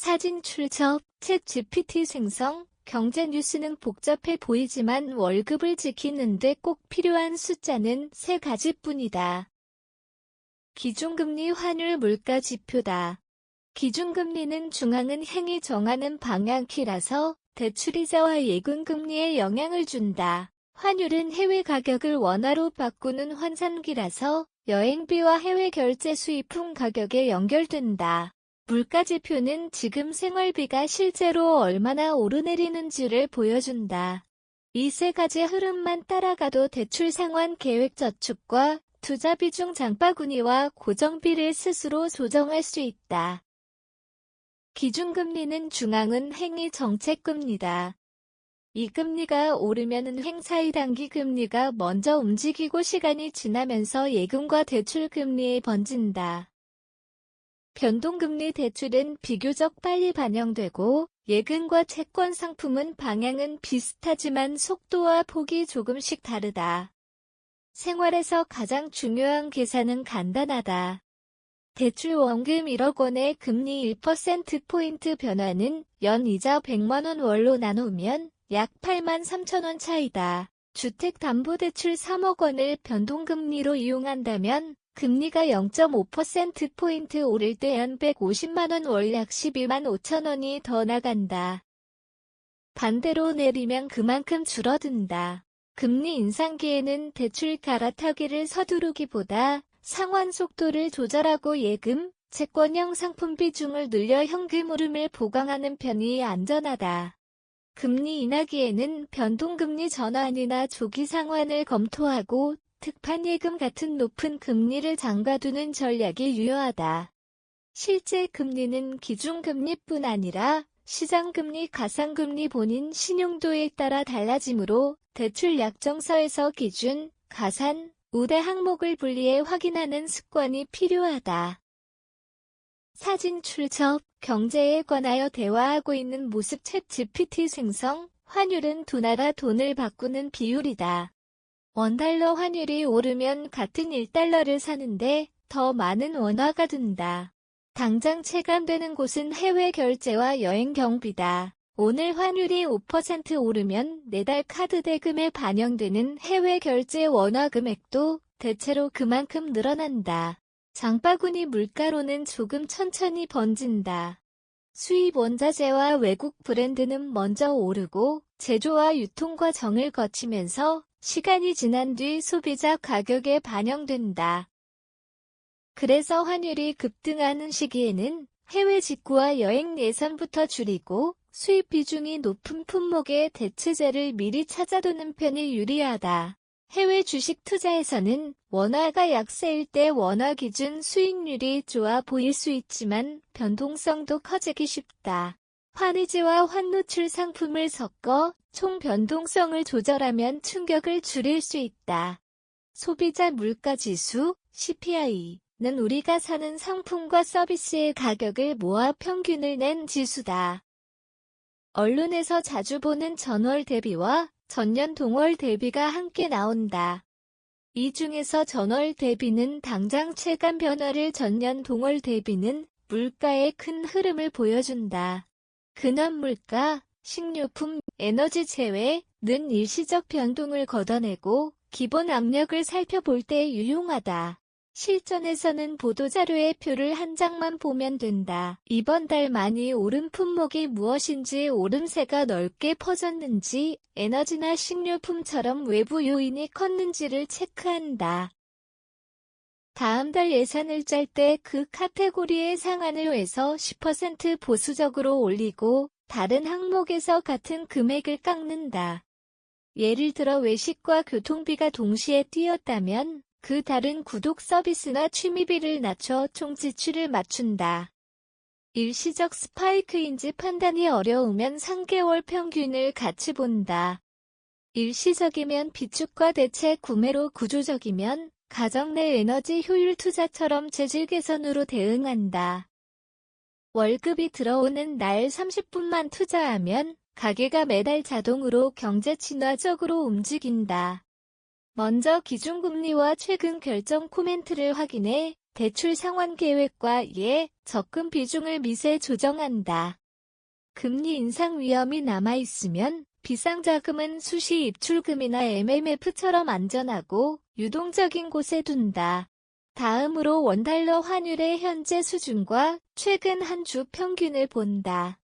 사진 출처, 챗 GPT 생성, 경제 뉴스는 복잡해 보이지만 월급을 지키는데 꼭 필요한 숫자는 세 가지뿐이다. 기준금리 환율 물가 지표다. 기준금리는 중앙은 행이 정하는 방향키라서 대출이자와 예금금리에 영향을 준다. 환율은 해외 가격을 원화로 바꾸는 환산기라서 여행비와 해외 결제 수입품 가격에 연결된다. 물가지표는 지금 생활비가 실제로 얼마나 오르내리는지를 보여준다. 이 세 가지 흐름만 따라가도 대출 상환 계획 저축과 투자 비중 장바구니와 고정비를 스스로 조정할 수 있다. 기준금리는 중앙은행이 정책금리다. 이 금리가 오르면 은행 사이 단기 금리가 먼저 움직이고 시간이 지나면서 예금과 대출 금리에 번진다. 변동금리 대출은 비교적 빨리 반영되고 예금과 채권 상품은 방향은 비슷하지만 속도와 폭이 조금씩 다르다. 생활에서 가장 중요한 계산은 간단하다. 대출 원금 1억 원의 금리 1%포인트 변화는 연 이자 100만원 월로 나누면 약 8만 3천원 차이다. 주택담보대출 3억 원을 변동금리로 이용한다면 금리가 0.5%포인트 오를 때 연 150만원 월약 12만 5천원이 더 나간다. 반대로 내리면 그만큼 줄어든다. 금리 인상기에는 대출 갈아타기를 서두르기보다 상환 속도를 조절하고 예금, 채권형 상품 비중을 늘려 현금 흐름을 보강하는 편이 안전하다. 금리 인하기에는 변동금리 전환이나 조기 상환을 검토하고 특판 예금 같은 높은 금리를 잠가두는 전략이 유효하다. 실제 금리는 기준금리뿐 아니라 시장금리, 가상금리 본인 신용도에 따라 달라지므로 대출 약정서에서 기준, 가산, 우대 항목을 분리해 확인하는 습관이 필요하다. 사진 출처, 경제에 관하여 대화하고 있는 모습 챗 GPT 생성, 환율은 두 나라 돈을 바꾸는 비율이다. 원달러 환율이 오르면 같은 1달러를 사는데 더 많은 원화가 든다. 당장 체감되는 곳은 해외 결제와 여행 경비다. 오늘 환율이 5% 오르면 내달 카드 대금에 반영되는 해외 결제 원화 금액도 대체로 그만큼 늘어난다. 장바구니 물가로는 조금 천천히 번진다. 수입 원자재와 외국 브랜드는 먼저 오르고 제조와 유통 과정을 거치면서 시간이 지난 뒤 소비자 가격에 반영된다. 그래서 환율이 급등하는 시기에는 해외 직구와 여행 예산부터 줄이고 수입 비중이 높은 품목의 대체재를 미리 찾아두는 편이 유리하다. 해외 주식 투자에서는 원화가 약세일 때 원화 기준 수익률이 좋아 보일 수 있지만 변동성도 커지기 쉽다. 환의지와 환노출 상품을 섞어 총 변동성을 조절하면 충격을 줄일 수 있다. 소비자 물가지수 CPI는 우리가 사는 상품과 서비스의 가격을 모아 평균을 낸 지수다. 언론에서 자주 보는 전월 대비와 전년 동월 대비가 함께 나온다. 이 중에서 전월 대비는 당장 체감 변화를 전년 동월 대비는 물가의 큰 흐름을 보여준다. 근원 물가, 식료품, 에너지 제외는 일시적 변동을 걷어내고 기본 압력을 살펴볼 때 유용하다. 실전에서는 보도자료의 표를 한 장만 보면 된다. 이번 달 많이 오른 품목이 무엇인지 오름세가 넓게 퍼졌는지 에너지나 식료품처럼 외부 요인이 컸는지를 체크한다. 다음 달 예산을 짤 때 그 카테고리의 상한을 해서 10% 보수적으로 올리고 다른 항목에서 같은 금액을 깎는다. 예를 들어 외식과 교통비가 동시에 뛰었다면 그 다른 구독 서비스나 취미비를 낮춰 총 지출을 맞춘다. 일시적 스파이크인지 판단이 어려우면 3개월 평균을 같이 본다. 일시적이면 비축과 대체 구매로 구조적이면 가정 내 에너지 효율 투자처럼 재질 개선으로 대응한다. 월급이 들어오는 날 30분만 투자하면 가게가 매달 자동으로 경제 친화적으로 움직인다. 먼저 기준금리와 최근 결정 코멘트를 확인해 대출 상환 계획과 예, 적금 비중을 미세 조정한다. 금리 인상 위험이 남아있으면 비상자금은 수시 입출금이나 MMF처럼 안전하고 유동적인 곳에 둔다. 다음으로 원달러 환율의 현재 수준과 최근 한 주 평균을 본다.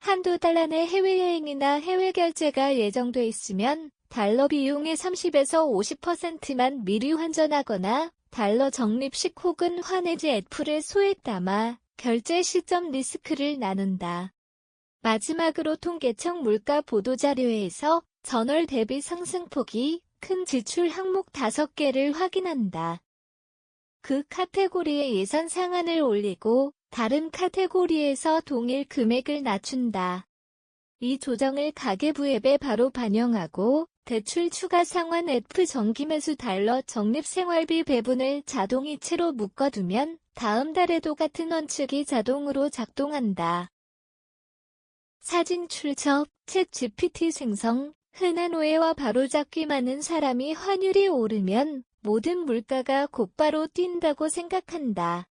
한두 달 안에 해외여행이나 해외 결제가 예정돼 있으면 달러 비용의 30에서 50%만 미리 환전하거나 달러 적립식 혹은 환해지 F를 소액 담아 결제 시점 리스크를 나눈다. 마지막으로 통계청 물가 보도자료에서 전월 대비 상승폭이 큰 지출 항목 5개를 확인한다. 그 카테고리의 예산 상한을 올리고 다른 카테고리에서 동일 금액을 낮춘다. 이 조정을 가계부 앱에 바로 반영하고 대출 추가 상환 F 정기매수 달러 적립 생활비 배분을 자동이체로 묶어두면 다음 달에도 같은 원칙이 자동으로 작동한다. 사진 출처, 챗 GPT 생성, 흔한 오해와 바로잡기 많은 사람이 환율이 오르면 모든 물가가 곧바로 뛴다고 생각한다.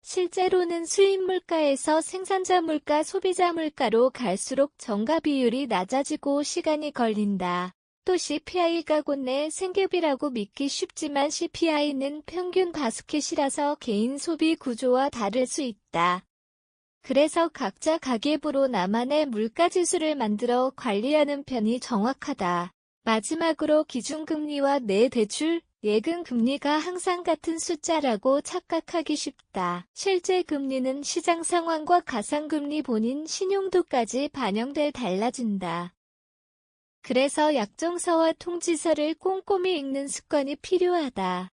실제로는 수입 물가에서 생산자 물가, 소비자 물가로 갈수록 정가 비율이 낮아지고 시간이 걸린다. 또 CPI가 곧 내 생계비라고 믿기 쉽지만 CPI는 평균 바스켓이라서 개인 소비 구조와 다를 수 있다. 그래서 각자 가계부로 나만의 물가지수를 만들어 관리하는 편이 정확하다. 마지막으로 기준금리와 내 대출, 예금 금리가 항상 같은 숫자라고 착각하기 쉽다. 실제 금리는 시장 상황과 가상금리 본인 신용도까지 반영돼 달라진다. 그래서 약정서와 통지서를 꼼꼼히 읽는 습관이 필요하다.